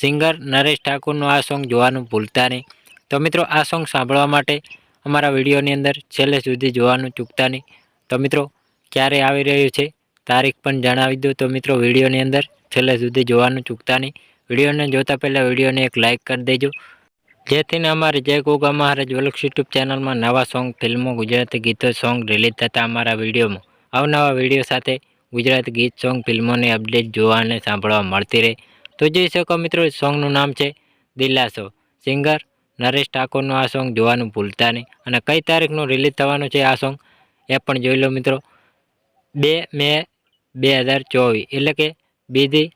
Singer Naresh ઠાકુરનું આ song જોવાનું ભૂલતા નહીં. તો મિત્રો, આ સોંગ સાંભળવા માટે અમારા વિડીયોની અંદર છેલ્લે સુધી જોવાનું ચૂકતા નહીં. તો મિત્રો, ક્યારે આવી રહ્યું છે તારીખ પણ જણાવી દો. તો મિત્રો, વિડીયોની અંદર છેલ્લે સુધી જોવાનું ચૂકતા નહીં. વિડીયોને જોતા પહેલાં વિડીયોને એક લાઇક કરી દેજો. જેથીને અમારે જય ગોગા મહારાજ વલક્ષ યુટ્યુબ ચેનલમાં નવા સોંગ, ફિલ્મો, ગુજરાતી ગીતો, સોંગ રિલીઝ થતા અમારા વિડીયોમાં. અવનવા વીડિયો સાથે ગુજરાતી ગીત, સોંગ, ફિલ્મોની અપડેટ જોવા અને સાંભળવા મળતી રહે. તો જોઈ શકો મિત્રો સોંગનું નામ છે દિલાસો સિંગર નરેશ ઠાકોરનું આ સોંગ જોવાનું ભૂલતા નહીં અને કઈ તારીખનું રિલીઝ થવાનું છે આ સોંગ એ પણ જોઈ લો મિત્રો. બે મે બે હજાર ચોવીસ, એટલે કે બીજી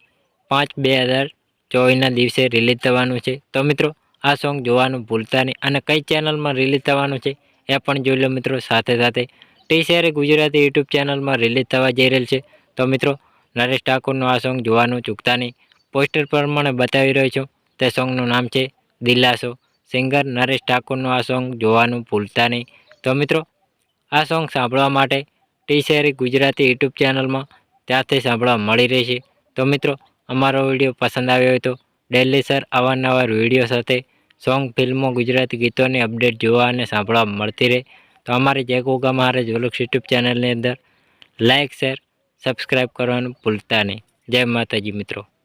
પાંચ બે હજાર ચોવીસના દિવસે રિલીઝ થવાનું છે. તો મિત્રો, આ સોંગ જોવાનું ભૂલતા નહીં અને કઈ ચેનલમાં રિલીઝ થવાનું છે એ પણ જોઈ લો મિત્રો સાથે સાથે. ટી શેરે ગુજરાતી યુટ્યુબ ચેનલમાં રિલીઝ થવા જઈ રહેલ છે. તો મિત્રો, નરેશ ઠાકોરનું આ સોંગ જોવાનું ચૂકતા નહીં. પોસ્ટર પ્રમાણે બતાવી રહ્યો છું. તે સોંગનું નામ છે દિલાસો. સિંગર નરેશ ઠાકોરનું આ સોંગ જોવાનું ભૂલતા નહીં. તો મિત્રો, આ સોંગ સાંભળવા માટે ટી શેરી ગુજરાતી યુટ્યુબ ચેનલમાં ત્યાંથી સાંભળવા મળી રહેશે તો મિત્રો, અમારો વીડિયો પસંદ આવ્યો હોય તો ડેલી સર અવારનવાર વીડિયો સાથે સોંગ, ફિલ્મો, ગુજરાતી ગીતોની અપડેટ જોવા અને સાંભળવા મળતી રહે. તો અમારી જય ગોગા મહારાજ વલુક્ષ યુટ્યુબ ચેનલની અંદર લાઇક શેર, સબસ્ક્રાઈબ કરવાનું ભૂલતા નહીં. જય માતાજી મિત્રો.